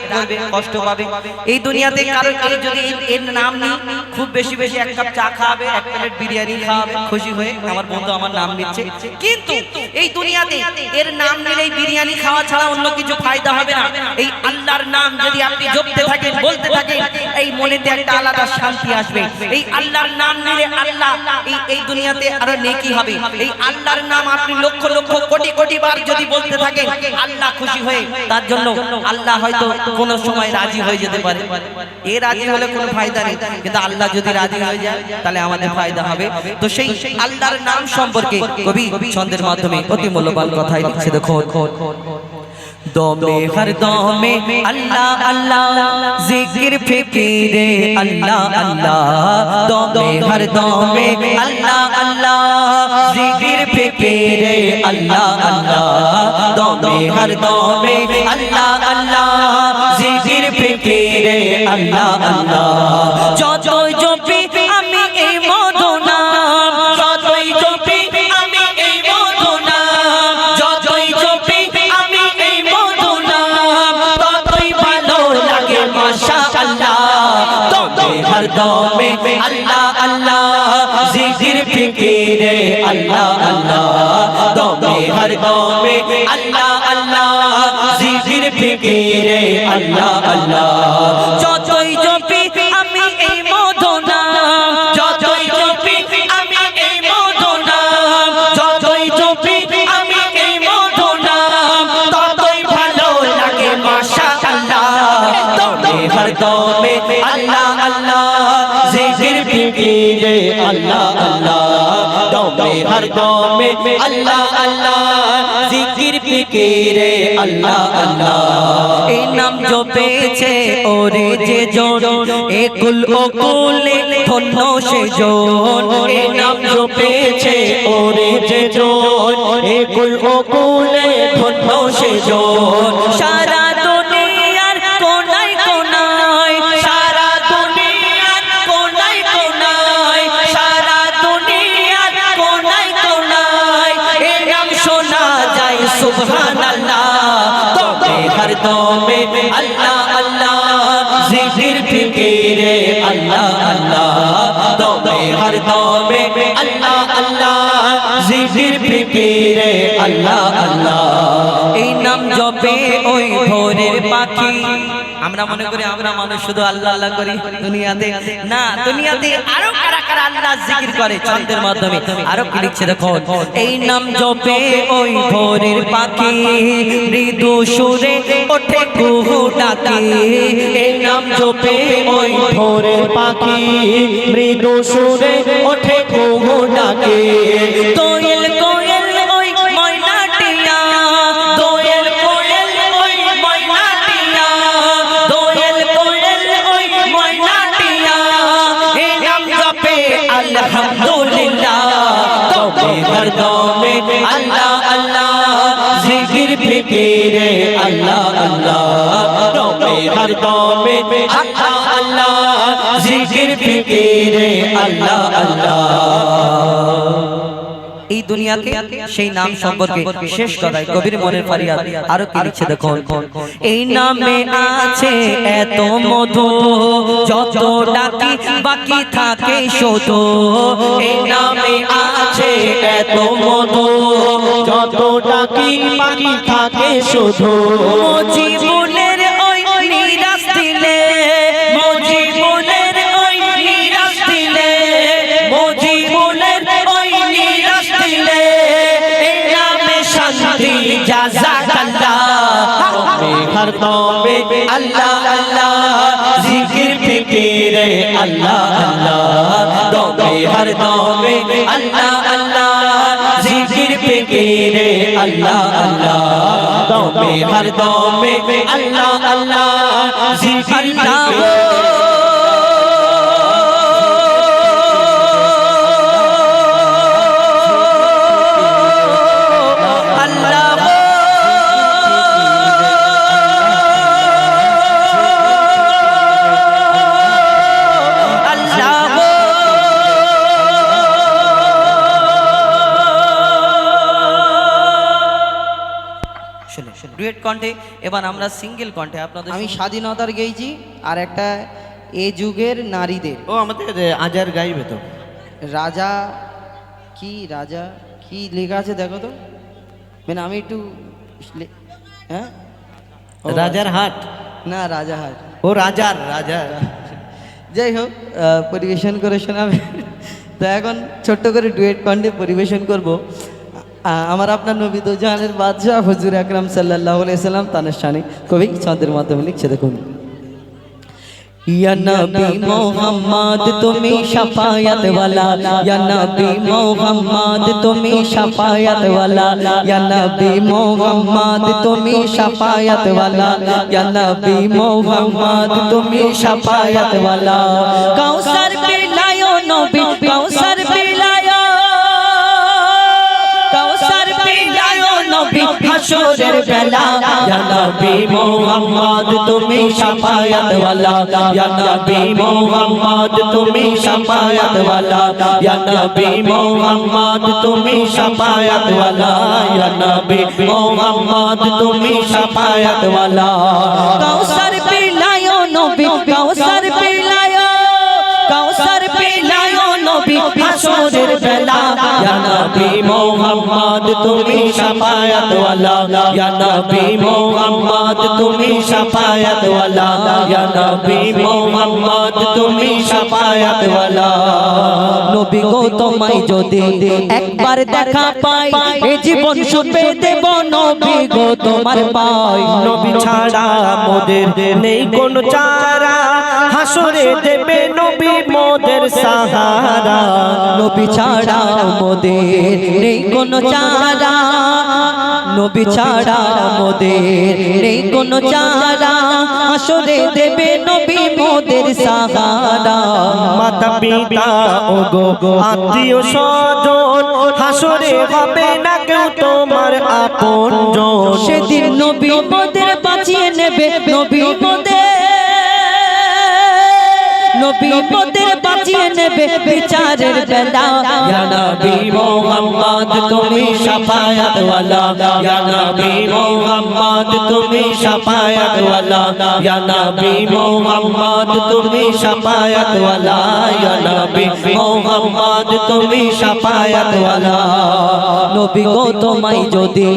রাগ করবে, কষ্ট পাবে। এই দুনিয়াতে কারও এই যদি এর- নাম নিই, খুব বেশি বেশি এক কাপ চা খাওয়াবে এক প্লেট বিরিয়ানি খাওয়াবে খুশি হয়ে আমার বন্ধু আমার নাম নিচ্ছে। কিন্তু এই দুনিয়াতে এর নাম নিলে বিরিয়ানি খাওয়া ছাড়া অন্য কিছু ফায়দা হবে না। এই আল্লাহর নাম যদি আপনি জপতে থাকেন, বলতে থাকেন, এই মনেতে একটা আলাদা শান্তি আসবে। এই আল্লাহর নাম নিলে আল্লাহ এই এই দুনিয়াতে আরও নেকি হবে। এই আল্লাহর নাম আপনি লক্ষ লক্ষ কোটি কোটি বার যদি বলতে থাকেন, আল্লাহ খুশি হয়ে, তার জন্য আল্লাহ হয়তো কোন সময় রাজি হয়ে যেতে পারে। এ রাজি হলে কোনো ফায়দা নেই। কিন্তু আল্লাহ যদি রাজি হয়ে যায়, তাহলে আমাদের ফায়দা হবে। তো সেই আল্লাহর নাম সম্পর্কে কবি ছন্দের মাধ্যমে অতি মূল্যবান কথাই লিখছে দেখো দমে হর দমে আল্লাহ আল্লাহ, জিকির ফিকিরে আল্লাহ আল্লাহ। দমে হর দমে আল্লাহ আল্লাহ, জিকির ফিকিরে আল্লাহ আল্লাহ। দমে হর দমে আল্লাহ আল্লাহ। জিকির তেরে আল্লাহ আল্লাহ। দমে আল্লাহ আল্লাহ জিকির ফিকিরে, আল্লাহ আল্লাহ। যতই জপি আমি এই মদনা, যতই জপি আমি এই মদনা, যতই জপি আমি এই মদনা, ততই ভালো লাগে মাশাআল্লাহ। তবে হর আল্লাহ আল্লাহ জিকির ফিকিরে, আল্লাহ দমে হর দমে আল্লাহ আল্লাহ। এই নাম জপেছে ওরে যে জন। একুল ওকুলে ধন্য সে জন। এই নাম জপেছে ওরে যে জন। একুল ওকুলে ধন্য সে জন। সারা যায় সুবহানাল্লাহ। তবে হর দমে আল্লাহ আল্লাহ। জিকির, ফিকিরে, আল্লাহ আল্লাহ। তবে হর দমে আল্লাহ আল্লাহ। জিকির, ফিকিরে, আল্লাহ আল্লাহ। এই নাম জপে ওই ভোরের পাখি। আমরা মনে করি আমরা মানুষ শুধু আল্লাহ আল্লাহ করি দুনিয়াতে। না দুনিয়াতে আরও কারা কারা আল্লাহ জিকির করে ছন্দের মাধ্যমে? আরও কি লিখছে দেখো? এই নাম জপে ওই ভোরের পাখি মৃদু সুরে ওঠে কুহু ডাকে। এই নাম জপে ওই ভোরের পাখি মৃদু সুরে ওঠে কুহু ডাকে। দোয়েল তবে হর দমে আল্লাহ আল্লাহ, জিকির ফিকিরে আল্লাহ আল্লাহ তবে হর দমে আল্লাহ আল্লাহ, জিকির ফিকিরে আল্লাহ। দুনিয়াকে সেই নাম সম্পর্কে শেষ কথায় কবির মনের ফারিয়াদ আরও কি লিখছে দেখো এই নামে আছে এত মধু, যত ডাকি বাকি থাকে শুধু। এই নামে আছে এত মধু, যত ডাকি বাকি থাকে শুধু। জীবনের আল্লাহ আল্লাহ। জিকির, ফিকিরে আল্লাহ আল্লাহ। দমে, হর দমে, আল্লাহ আল্লাহ। জিকির, ফিকিরে আল্লাহ আল্লাহ। দমে, হর দমে, আল্লাহ আল্লাহ। জিকির, ফিকিরে ডুয়েট কণ্ঠে এবার আমরা সিঙ্গেল কণ্ঠে আপনাদের আমি স্বাধীনতার গেয়েছি আর একটা এ যুগের নারীদের। ও আমাদের আজার গাইবে তো। রাজা কি রাজা কি লেখা আছে দেখো তো? মানে আমি একটু হ্যাঁ? রাজার হাট। না রাজা হাট। ও রাজার রাজা যাই হোক পরিবেশন করে শোনাবে। তো এখন ছোট্ট করে ডুয়েট কণ্ঠে পরিবেশন করব। আমার আপনার নবী দোজাহানের বাদশাহ হুজুর আকরাম সাল্লাহ সাল্লাম তানের শানে কবি ছন্দের মাধ্যমে লিখছে দেখুন। তুমি মোহাম্মদ তুমি মোহাম্মদ তুমি মোহাম্মদ তুমি কাউসার হাসরের বেলা। ইয়া নবী মোহাম্মদ, তুমি শাফায়াত ওয়ালা। ইয়া নবী মোহাম্মদ, তুমি শাফায়াত ওয়ালা। ইয়া নবী মোহাম্মদ, তুমি শাফায়াত ওয়ালা। ইয়া নবী মোহাম্মদ, তুমি শাফায়াত ওয়ালা। মোহাম্মদ তুমি শাফায়াত ওয়ালা ইয়া নবী মোহাম্মদ তুমি শাফায়াত ওয়ালা ইয়া নবী মোহাম্মদ তুমি শাফায়াত ওয়ালা নবী গো তোমায় যদি একবার দেখা পাই এ জীবন সুপে দেব নবী গো তোমার পাই। নবী ছাড়া মোদের নেই কোন চারা। দেবে নবী মোদের সাহারা। নবী ছাড়া মোদের নেই কোনো চারা নবী ছাড়া মোদের নেই কোনো চারা আসরে দেবে নবী মোদের সাহারা। মাতা পিতা ও গো আত্মীয় স্বজন, হাসরে হবে না কেউ তোমার আপন সেদিন নবী মোদের নবী মোদের বাঁচিয়ে নেবে বিচারের বেলা। ইয়া নবী মোহাম্মদ তুমি শাফায়াত ওয়ালা ইয়া নবী মোহাম্মদ তুমি শাফায়াত ওয়ালা ইয়া নবী মোহাম্মদ তুমি শাফায়াত ওয়ালা ইয়া নবী মোহাম্মদ তুমি শাফায়াত ওয়ালা নবী গো তোমায় যদি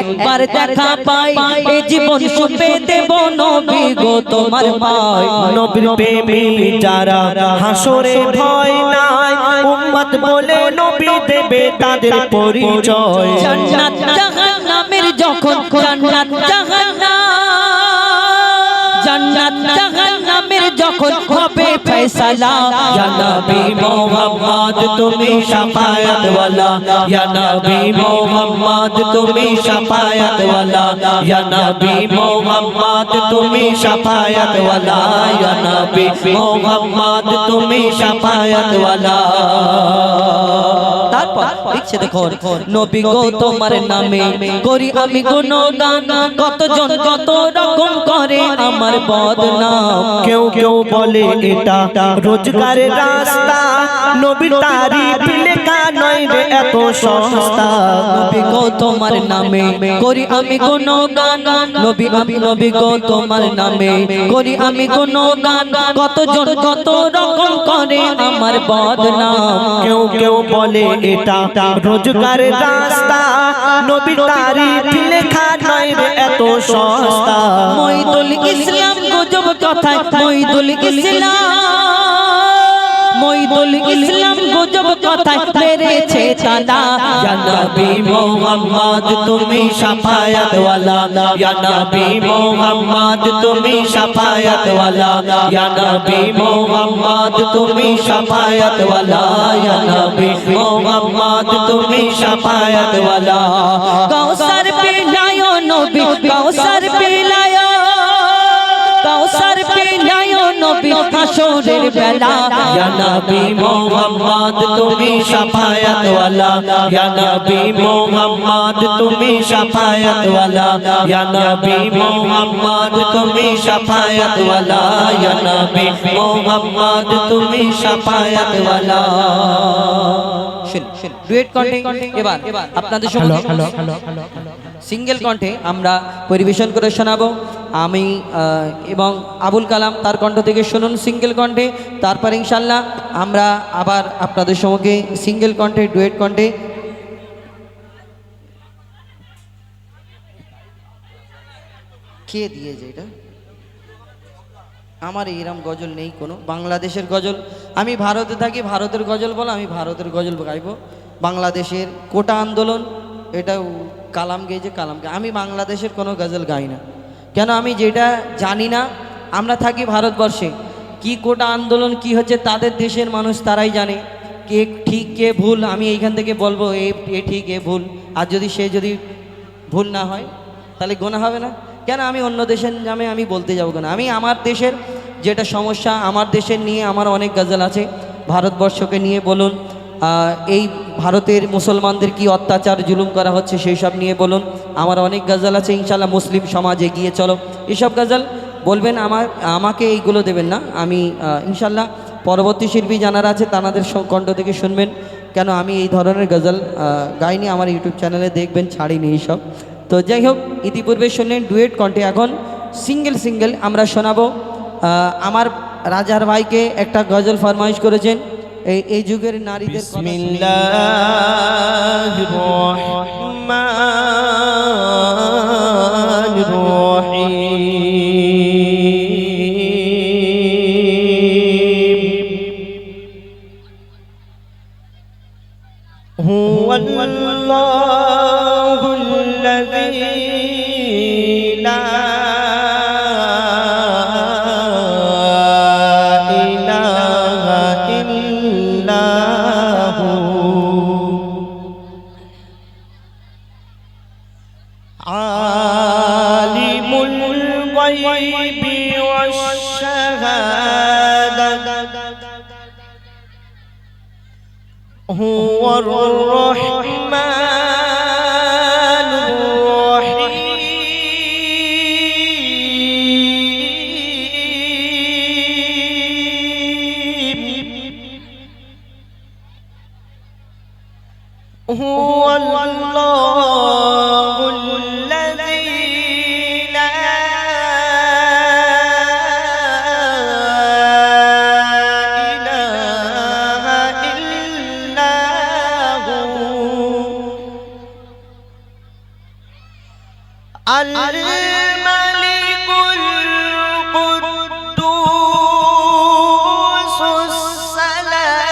একবার দেখা পাই এ জীবন সুপে দেব নবী গো তোমার পাই। নবীর প্রেমী যারা হাসরে ভয় নাই। উম্মত বলে নবী দেবে তাদের পরিচয়। জান্নাত জাহান্নামের যখন জান্নাত জাহান্নাম যখন হবে ফয়সালা, ইয়া নবী মোহাম্মদ, তুমি শাফায়াত ওয়ালা ইয়া নবী মোহাম্মদ, তুমি শাফায়াত ওয়ালা ইয়া নবী মোহাম্মদ, তুমি শাফায়াত ওয়ালা ইয়া নবী মোহাম্মদ, তুমি শাফায়াত ওয়ালা লিখছে দেখো নবী গো তোমার নামে করি আমি গুণগান। কতজন কত রকম করে আমার বদনাম। কেউ কেউ বলে এটা রোজগারের রাস্তা। নবীর তারিফ লেখা নয় রে এত সস্তা। নবী গো তোমার নামে করি আমি গুণগান। নবী আমি নবী গো তোমার নামে করি আমি গুণগান। কতজন কত রকম করে আমার বদনাম। কেউ কেউ বলে এটা রোজগারের রাস্তা। নবীর তারিফ লেখা নয় রে এত সস্তা। মইদুল ইসলাম গুজব কথায় মইদুল ইসলাম। মইদুল ইসলাম গুজব কথায় মেরেছে তালা। ইয়া নবী মোহাম্মদ তুমি শাফায়াত ওয়ালা ইয়া নবী মোহাম্মদ তুমি শাফায়াত ওয়ালা ইয়া নবী মোহাম্মদ তুমি শাফায়াত ওয়ালা ইয়া নবী মোহাম্মদ তুমি শাফায়াত ওয়ালা কাউসার হাসরের বেলা ইয়া নবী মোহাম্মদ তুমি শাফায়াত ওয়ালা ইয়া নবী মোহাম্মদ তুমি শাফায়াত ওয়ালা ইয়া নবী মোহাম্মদ তুমি শাফায়াত ওয়ালা ইয়া নবী মোহাম্মদ তুমি শাফায়াত ওয়ালা ডুয়েট কণ্ঠে এবার আপনাদের সিঙ্গেল কণ্ঠে আমরা পরিবেশন করে শোনাবো। আমি এবং আবুল কালাম তার কণ্ঠ থেকে শুনুন সিঙ্গেল কণ্ঠে। তারপর ইনশাল্লাহ আমরা আবার আপনাদের সঙ্গে সিঙ্গেল কণ্ঠে ডুয়েট কণ্ঠে। কে দিয়েছে এটা? আমার এইরকম গজল নেই কোনো। বাংলাদেশের গজল, আমি ভারতে থাকি, ভারতের গজল বলো, আমি ভারতের গজল গাইবো। বাংলাদেশের কোটা আন্দোলন, এটাও কালাম গেয়েছে কালামকে আমি বাংলাদেশের কোনো গজল গাই না। কেন আমি যেটা জানি না, আমরা থাকি ভারতবর্ষে। কি কোটা আন্দোলন, কি হচ্ছে, তাদের দেশের মানুষ তারাই জানে। কে ঠিক, কে ভুল, আমি এইখান থেকে বলব এ ঠিক, এ ভুল। আর যদি সে যদি ভুল না হয়, তাহলে গোনা হবে না? কেন আমি অন্য দেশের নামে আমি বলতে যাব কেন? আমি আমার দেশের যেটা সমস্যা, আমার দেশের নিয়ে আমার অনেক গজল আছে। ভারতবর্ষকে নিয়ে বলুন এই ভারতের মুসলমানদের কি অত্যাচার, জুলুম করা হচ্ছে সেই সব নিয়ে বলুন। আমার অনেক গজল আছে ইনশাল্লাহ মুসলিম সমাজ এগিয়ে চলো। এসব গজল বলবেন, আমার, আমাকে এইগুলো দেবেন না। আমি ইনশাল্লাহ পরবর্তী শিল্পী জানারা আছে তাদের কণ্ঠ থেকে শুনবেন। কেন আমি এই ধরনের গজল গাইনি, আমার ইউটিউব চ্যানেলে দেখবেন, ছাড়িনি এইসব। তো যাই হোক ইতিপূর্বে শুনলেন ডুয়েট কণ্ঠে এখন সিঙ্গেল সিঙ্গেল আমরা শোনাবো আহ, আমার রাজার ভাইকে একটা গজল ফরমাইশ করেছেন এই এই যুগের নারীদের কথা শুনে- বিসমিল্লাহির রহমানির রহিম هو الله لا إله إلا هو عالم الغيب والشهادة. هو الرحمن. الملك القدوس السلام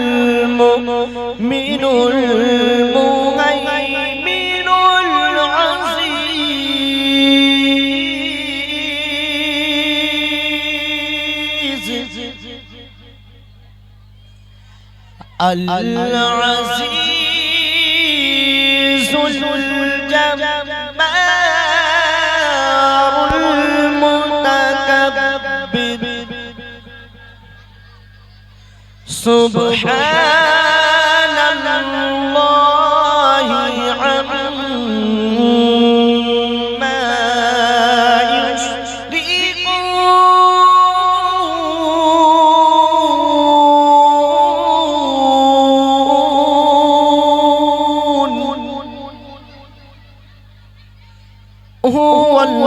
المؤمن المهيمن العزيز العزيز الجبار المتكبر سبحان هو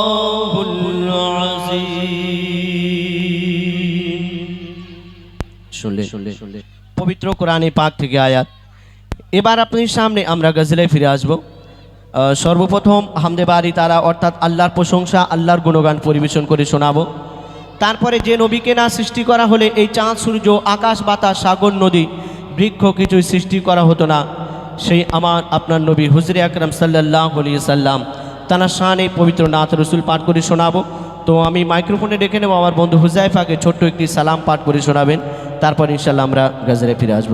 পবিত্র কোরআনে পাক থেকে আয়াত। এবার আপনার সামনে আমরা গজলে ফিরে আসব। সর্বপ্রথম হামদে বাড়ি তারা অর্থাৎ আল্লাহর প্রশংসা, আল্লাহর গুণগান পরিবেশন করে শোনাবো। তারপরে যে নবীকে না সৃষ্টি করা হলে এই চাঁদ, সূর্য, আকাশ, বাতাস, সাগর, নদী, বৃক্ষ কিছুই সৃষ্টি করা হতো না। সেই আমার আপনার নবী হুজরে আকরম সাল্লাহ আলি সাল্লাম তানা শানে পবিত্র নাথ রসুল পাঠ করে শোনাবো। তো আমি মাইক্রোফোনে ডেকে নেব, আমার বন্ধু হুজাইফাকে ছোট্ট একটি সালাম পাঠ করে শোনাবেন। তারপর ইনশাল্লাহ আমরা গজরে ফিরে আসব।